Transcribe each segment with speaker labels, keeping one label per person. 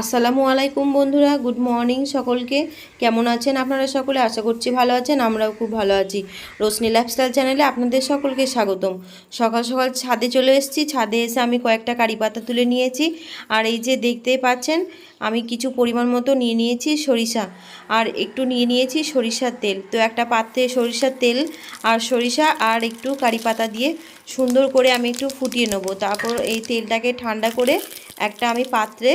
Speaker 1: আসসালামু আলাইকুম বন্ধুরা, গুড মর্নিং সকলকে। কেমন আছেন আপনারা সকলে? আশা করছি ভালো আছেন, আমরাও খুব ভালো আছি। রোশনি লাইফস্টাইল চ্যানেলে আপনাদের সকলকে স্বাগতম। সকাল সকাল ছাদে চলে এসেছি, ছাদে এসে আমি কয়েকটা কারি পাতা তুলে নিয়েছি। আর এই যে দেখতেই পাচ্ছেন, আমি কিছু পরিমাণ মতো নিয়ে নিয়েছি সরিষা। আর একটু নিয়ে নিয়েছি সরিষার তেল। তো একটা পাত্রে সরিষার তেল আর সরিষা আর একটু কারি পাতা দিয়ে সুন্দর করে আমি একটু ফুটিয়ে নেব। তারপর এই তেলটাকে ঠান্ডা করে একটা আমি পাত্রে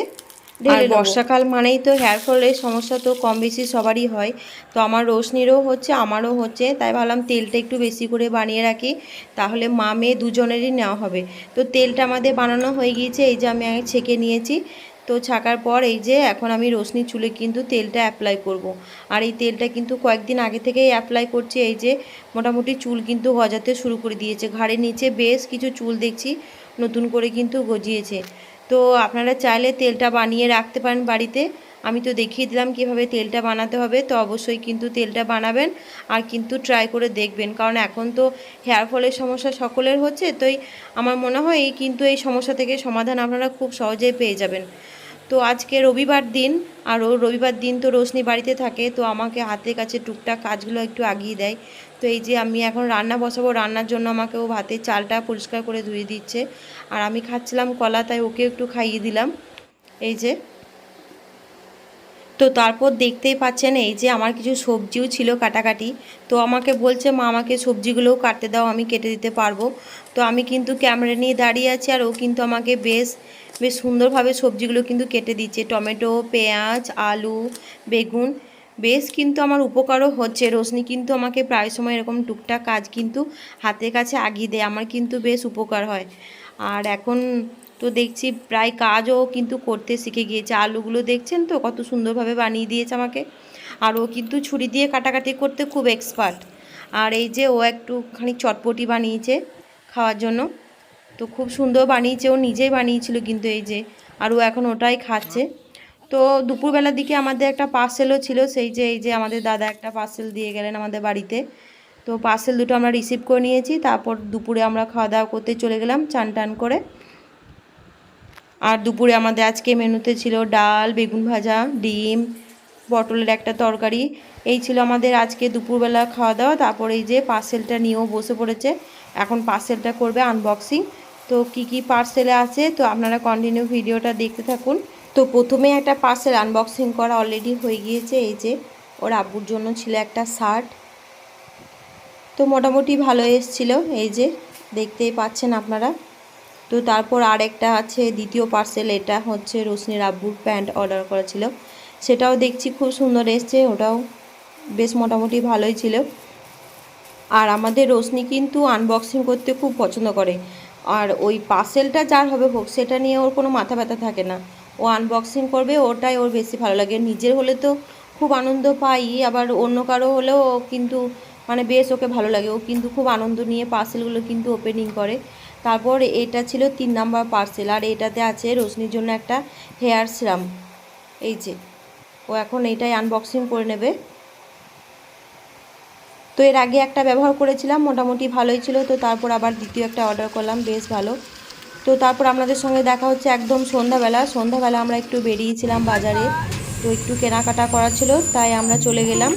Speaker 1: আর বর্ষাকাল মানেই তো হেয়ার ফলের সমস্যা তো কম বেশি সবারই হয়। তো আমার রোশনিরও হচ্ছে আমারও হচ্ছে তাই ভাবলাম তেলটা একটু বেশি করে বানিয়ে রাখি তাহলে মা মেয়ে দুজনেরই নেওয়া হবে। তো তেলটা আমাদের বানানো হয়ে গিয়েছে এই যে আমি আগে ছেঁকে নিয়েছি। তো ছাকার পর এই যে এখন আমি রোশনি চুলে কিন্তু তেলটা অ্যাপ্লাই করব। আর এই তেলটা কিন্তু কয়েকদিন আগে থেকেই অ্যাপ্লাই করছি এই যে মোটামুটি চুল কিন্তু গজাতে শুরু করে দিয়েছে। ঘাড়ের নিচে বেশ কিছু চুল দেখছি নতুন করে কিন্তু গজিয়েছে। তো আপনারা চাইলে তেলটা বানিয়ে রাখতে পারেন বাড়িতে। আমি তো দেখিয়ে দিলাম কীভাবে তেলটা বানাতে হবে, তো অবশ্যই কিন্তু তেলটা বানাবেন আর কিন্তু ট্রাই করে দেখবেন। কারণ এখন তো হেয়ার ফলের সমস্যা সকলের হচ্ছে, তোই আমার মনে হয় কিন্তু এই সমস্যা থেকে সমাধান আপনারা খুব সহজেই পেয়ে যাবেন। তো আজকে রবিবার দিন, আর ও রবিবার দিন তো রোশনি বাড়িতে থাকে, তো আমাকে হাতের কাছে টুকটাক কাজগুলো একটু আগিয়ে দেয়। তো এই যে আমি এখন রান্না বসাবো, রান্নার জন্য আমাকে ও ভাতের চালটা পরিষ্কার করে ধুয়ে দিচ্ছে। আর আমি খাচ্ছিলাম কলা, তাই ওকে একটু খাইয়ে দিলাম। এই যে। তো তারপর দেখতেই পাচ্ছেন, এই যে আমার কিছু সবজিও ছিল কাটাকাটি। তো আমাকে বলছে, মা, আমাকে সবজিগুলোও কাটতে দাও, আমি কেটে দিতে পারব। তো আমি কিন্তু ক্যামেরা নিয়ে দাঁড়িয়ে আছি, আর ও কিন্তু আমাকে বেশ বেশ সুন্দরভাবে সবজিগুলো কিন্তু কেটে দিচ্ছে। টমেটো, পেঁয়াজ, আলু, বেগুন। বেশ কিন্তু আমার উপকারও হচ্ছে। রোশনি কিন্তু আমাকে প্রায় সময় এরকম টুকটাক কাজ কিন্তু হাতের কাছে আগিয়ে দেয়। আমার কিন্তু বেশ উপকার হয়। আর এখন তো দেখছি প্রায় কাজও কিন্তু করতে শিখে গিয়েছে। আলুগুলো দেখছেন তো? কত সুন্দরভাবে বানিয়ে দিয়েছে আমাকে। আর ও কিন্তু ছুরি দিয়ে কাটাকাটি করতে খুব এক্সপার্ট আর এই যে ও একটুখানি চটপটি বানিয়েছে খাওয়ার জন্য। তো খুব সুন্দর বানিয়েছে। ও নিজেই বানিয়েছিল কিন্তু এই যে। আর ও এখন ওটাই খাচ্ছে। তো দুপুরবেলার দিকে আমাদের একটা পার্সেলও ছিল, সেই যে, এই যে আমাদের দাদা একটা পার্সেল দিয়ে গেলেন আমাদের বাড়িতে। তো পার্সেল দুটো আমরা রিসিভ করে নিয়েছি, তারপর দুপুরে আমরা খাওয়া দাওয়া করতে চলে গেলাম চান টান করে। আর দুপুরে আমাদের আজকে মেনুতে ছিল ডাল, বেগুন ভাজা, ডিম, পটলের একটা তরকারি। এই ছিল আমাদের আজকে দুপুরবেলা খাওয়া দাওয়া তারপর এই যে পার্সেলটা নিয়েও বসে পড়েছে। এখন পার্সেলটা করবে আনবক্সিং তো কি কি পার্সেলে আছে, তো আপনারা কন্টিনিউ ভিডিওটা দেখতে থাকুন। তো প্রথমে একটা পার্সেল আনবক্সিং করা অলরেডি হয়ে গিয়েছে, এই যে ওর আব্বুর জন্য ছিল একটা শার্ট তো মোটামুটি ভালো এসছিল, এই যে দেখতেই পাচ্ছেন আপনারা। তো তারপর আরেকটা আছে, দ্বিতীয় পার্সেল এটা হচ্ছে রোশনির আব্বুর প্যান্ট অর্ডার করা ছিল সেটাও দেখছি খুব সুন্দর এসছে, ওটাও বেশ মোটামুটি ভালোই ছিল। আর আমাদের রোশনি কিন্তু আনবক্সিং করতে খুব পছন্দ করে। আর ওই পার্সেলটা যার হবে হোক, সেটা নিয়ে ওর কোনো মাথা ব্যথা থাকে না। ও আনবক্সিং করবে, ওটাই ওর বেশি ভালো লাগে। নিজের হলে তো খুব আনন্দ পাই, আবার অন্য কারও হলেও ও কিন্তু মানে বেশ ওকে ভালো লাগে। ও কিন্তু খুব আনন্দ নিয়ে পার্সেলগুলো কিন্তু ওপেনিং করে। তারপর এটা ছিল তিন নাম্বার পার্সেল আর এটাতে আছে রোশনির জন্য একটা হেয়ার সিরাম এই যে, ও এখন এইটাই আনবক্সিং করে নেবে। তো এর আগে একটা ব্যবহার করেছিলাম, মোটামুটি ভালোই ছিল। তো তারপর আবার দ্বিতীয় একটা অর্ডার করলাম, বেশ ভালো। তো তারপর আপনাদের সঙ্গে দেখা হচ্ছে একদম সন্ধ্যাবেলা। সন্ধ্যাবেলা আমরা একটু বেরিয়েছিলাম বাজারে, তো একটু কেনাকাটা করা ছিল, তাই আমরা চলে গেলাম।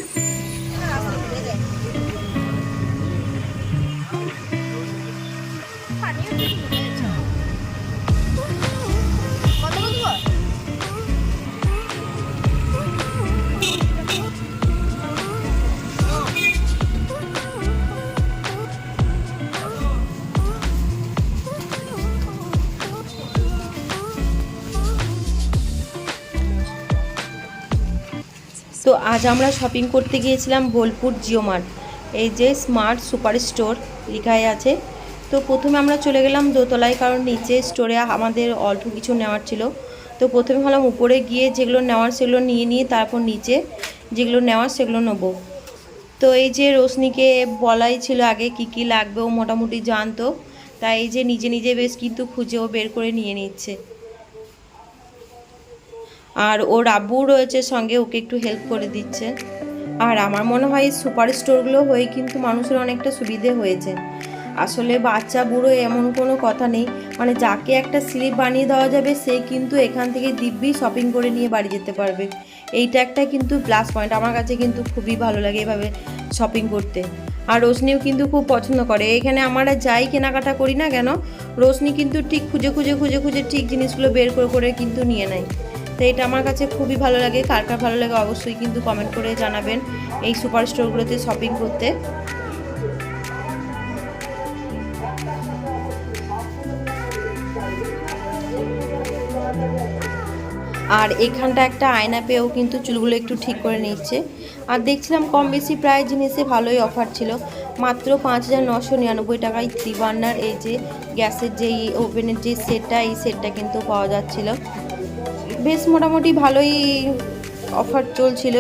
Speaker 1: আজ আমরা শপিং করতে গিয়েছিলাম বোলপুর জিও মার্ট। এই যে স্মার্ট সুপার স্টোর লেখাই আছে। তো প্রথমে আমরা চলে গেলাম দোতলায়, কারণ নিচে স্টোরে আমাদের অল্প কিছু নেওয়ার ছিল। তো প্রথমে হলাম উপরে গিয়ে যেগুলো নেওয়ার সেগুলো নিয়ে নিয়ে তারপর নিচে যেগুলো নেওয়ার সেগুলো নেব। তো এই যে রোশনিকে বলাই ছিল আগে কি কি লাগবে, ও মোটামুটি জানতো। তাই এই যে নিজে নিজে বেশ কিন্তু খুঁজেও বের করে নিয়ে নিচ্ছে। আর ওর আব্বু রয়েছে সঙ্গে, ওকে একটু হেল্প করে দিচ্ছে। আর আমার মনে হয় সুপার স্টোরগুলো হয়ে কিন্তু মানুষের অনেকটা সুবিধে হয়েছে। আসলে বাচ্চা বুড়ো এমন কোনো কথা নেই। মানে যাকে একটা স্লিপ বানিয়ে দেওয়া যাবে, সে কিন্তু এখান থেকে দিব্যি শপিং করে নিয়ে বাড়ি যেতে পারবে। এইটা একটা কিন্তু প্লাস পয়েন্ট আমার কাছে কিন্তু খুবই ভালো লাগে এভাবে শপিং করতে। আর রোশনিও কিন্তু খুব পছন্দ করে। এখানে আমরা যাই কেনাকাটা করি না কেন, রোশনি কিন্তু ঠিক খুঁজে খুঁজে খুঁজে খুঁজে ঠিক জিনিসগুলো বের করে করে কিন্তু নিয়ে নেয়। তো এটা আমার কাছে খুবই ভালো লাগে, কার কার ভালো লাগে অবশ্যই কিন্তু কমেন্ট করে জানাবেন এই সুপার স্টোরগুলোতে শপিং করতে। আর এখানটা একটা আয়না পেয়েও কিন্তু চুলগুলো একটু ঠিক করে নিচ্ছে। আর দেখছিলাম কম বেশি প্রায় জিনিসে ভালোই অফার ছিল, মাত্র পাঁচ হাজার নশো নিরানব্বই টাকায় থ্রি বার্নার এই যে গ্যাসের যে ওভেনের যে সেটটা এই সেটটা কিন্তু পাওয়া যাচ্ছিল। বেশ মোটামুটি ভালোই অফার চলছিল।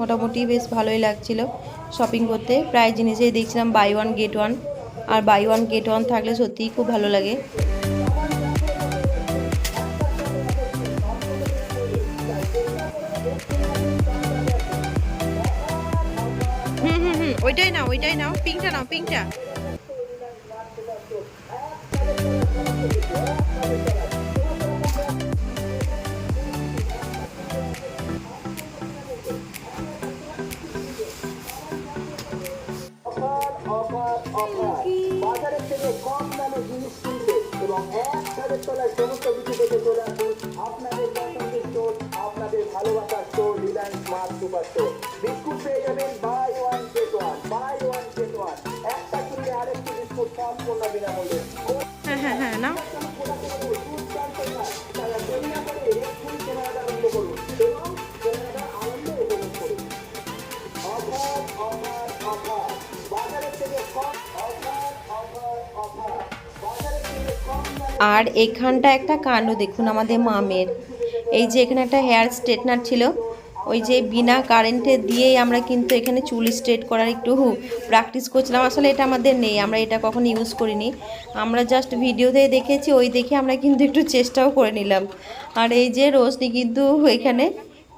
Speaker 1: মোটামুটি বেশ ভালোই লাগছিল শপিং করতে। প্রায় জিনিসেই দেখছিলাম বাই ওয়ান গেট ওয়ান আর বাই ওয়ান গেট ওয়ান থাকলে সত্যিই খুব ভালো লাগে। হুম হুম হুম, ওইটাই নাও ওইটাই নাও। পিঙ্কটা নাও পিঙ্কটা
Speaker 2: ভালোবাসার store Reliance super store biscuit পেয়ে যাবেন buy one get one buy one get one একটা কিনলে আরেকটি বিস্কুট সম্পূর্ণ বিনামূল্যে।
Speaker 1: হ্যাঁ হ্যাঁ হ্যাঁ
Speaker 2: না
Speaker 1: আর এখানটা একটা কাণ্ড দেখুন আমাদের মামের। এই যে এখানে একটা হেয়ার স্ট্রেটনার ছিল, ওই যে বিনা কারেন্টে দিয়েই আমরা কিন্তু এখানে চুল স্ট্রেট করার একটু হু প্র্যাকটিস করছিলাম। আসলে এটা আমাদের নেই, আমরা এটা কখনো ইউজ করিনি। আমরা জাস্ট ভিডিওতে দেখেছি, ওই দেখে আমরা কিন্তু একটু চেষ্টাও করে নিলাম। আর এই যে রোজনি কিন্তু এখানে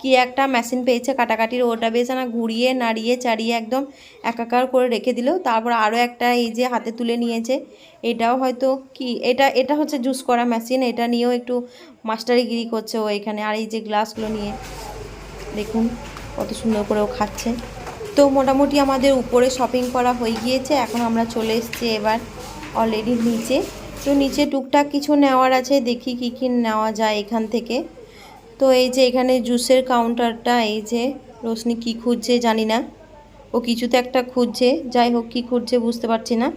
Speaker 1: কি একটা মেশিন পেয়েছে কাটাকাটির, ওটা বেশ না ঘুরিয়ে, নাড়িয়ে, চাড়িয়ে একদম একাকার করে রেখে দিল। তারপর আরও একটা এই যে হাতে তুলে নিয়েছে, এটাও হয়তো কি, এটা এটা হচ্ছে জুস করা মেশিন এটা নিয়েও একটু মাস্টারিগিরি করছে ও এখানে। আর এই যে গ্লাসগুলো নিয়ে, দেখুন কত সুন্দর করে ও খাচ্ছে। তো মোটামুটি আমাদের উপরে শপিং করা হয়ে গিয়েছে, এখন আমরা চলে এসেছি এবার অলরেডি নিচে। তো নিচে টুকটাক কিছু নেওয়ার আছে, দেখি কি কি নেওয়া যায় এখান থেকে। তো এই যে এখানে জুসের কাউন্টারটা এই যে রোশনি কি খুঁজছে জানি না। ও কিছুতে একটা খুঁজছে, যাই হোক কি খুঁজছে বুঝতে পারছি না।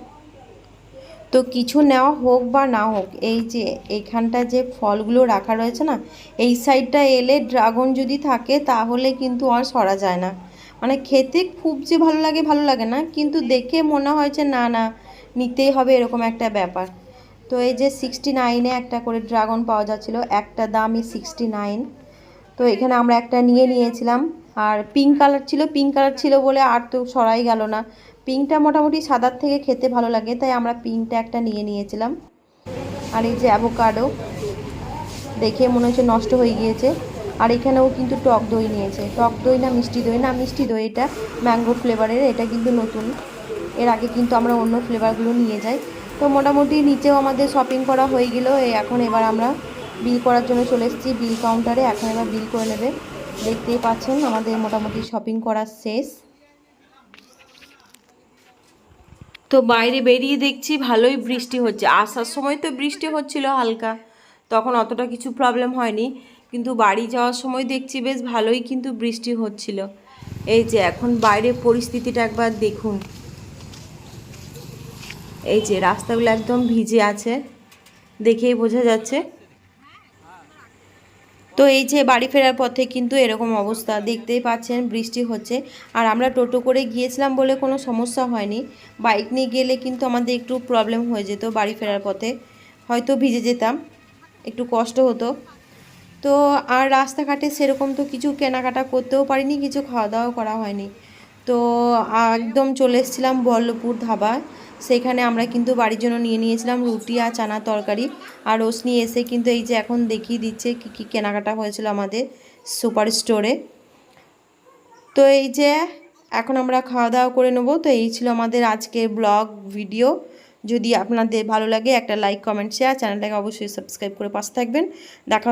Speaker 1: তো কিছু নেওয়া হোক বা না হোক, এই যে এইখানটা যে ফলগুলো রাখা রয়েছে না, এই সাইডটা এলে ড্রাগন যদি থাকে তাহলে কিন্তু আর সরা যায় না। মানে খেতে খুব যে ভালো লাগে ভালো লাগে না, কিন্তু দেখে মনে হয় যে না না, নিতেই হবে এরকম একটা ব্যাপার। তো এই যে সিক্সটি নাইনে একটা করে ড্রাগন পাওয়া যাচ্ছিল, একটা দামই সিক্সটি নাইন তো এখানে আমরা একটা নিয়ে নিয়েছিলাম, আর পিঙ্ক কালার ছিল পিঙ্ক কালার ছিল বলে আর তো সরাই গেল না। পিঙ্কটা মোটামুটি সাদার থেকে খেতে ভালো লাগে, তাই আমরা পিঙ্কটা একটা নিয়ে নিয়েছিলাম। আর এই যে অ্যাভোকাডো দেখে মনে হচ্ছে নষ্ট হয়ে গিয়েছে। আর এখানেও কিন্তু টক দই নিয়েছে। টক দই না মিষ্টি দই? না, মিষ্টি দই এটা। ম্যাঙ্গো ফ্লেভারের এটা কিন্তু নতুন। এর আগে কিন্তু আমরা অন্য ফ্লেভারগুলো নিয়ে যাই। তো মোটামুটি নিচেও আমাদের শপিং করা হয়ে গেল। এখন এবার আমরা বিল করার জন্য চলে এসেছি বিল কাউন্টারে এখন এবার বিল করে নেবে। দেখতেই পাচ্ছেন, আমাদের মোটামুটি শপিং করা শেষ। তো বাইরে বেরিয়ে দেখছি ভালোই বৃষ্টি হচ্ছে। আসার সময় তো বৃষ্টি হচ্ছিল হালকা। তখন অতটা কিছু প্রবলেম হয়নি। কিন্তু বাড়ি যাওয়ার সময় দেখছি বেশ ভালোই কিন্তু বৃষ্টি হচ্ছিল। এই যে এখন বাইরের পরিস্থিতিটা একবার দেখুন। এই যে রাস্তাগুলো একদম ভিজে আছে, দেখেই বোঝা যাচ্ছে। তো এই যে বাড়ি ফেরার পথে কিন্তু এরকম অবস্থা, দেখতেই পাচ্ছেন বৃষ্টি হচ্ছে। আর আমরা টোটো করে গিয়েছিলাম বলে কোনো সমস্যা হয়নি। বাইক নিয়ে গেলে কিন্তু আমাদের একটু প্রবলেম হয়ে যেত বাড়ি ফেরার পথে। হয়তো ভিজে যেতাম, একটু কষ্ট হতো। তো আর রাস্তাঘাটে সেরকম তো কিছু কেনাকাটা করতেও পারিনি, কিছু খাওয়া দাওয়াও করা হয়নি। তো একদম চলে এসেছিলাম বল্লভপুর ধাবা। সেখানে আমরা কিন্তু বাড়ির জন্য নিয়ে নিয়েছিলাম রুটি আর চানা তরকারি। আর রোশনি এসে কিন্তু এই যে এখন দেখিয়ে দিচ্ছে কী কী কেনাকাটা হয়েছিল আমাদের সুপার স্টোরে। তো এই যে এখন আমরা খাওয়া দাওয়া করে নেব। তো এই ছিল আমাদের আজকের ব্লগ ভিডিও। যদি আপনাদের ভালো লাগে একটা লাইক, কমেন্ট শেয়ার চ্যানেলটাকে অবশ্যই সাবস্ক্রাইব করে পাশে থাকবেন। দেখা